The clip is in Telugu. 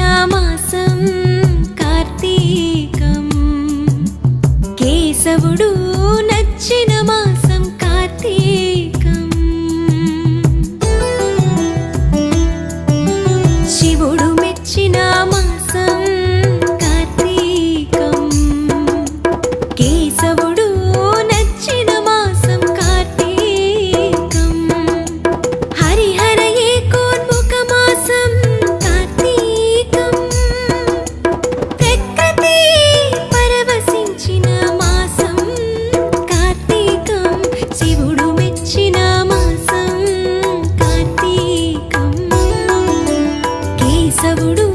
మాసం కార్తీకం. కేశవుడు నచ్చిన మా కేశవుడు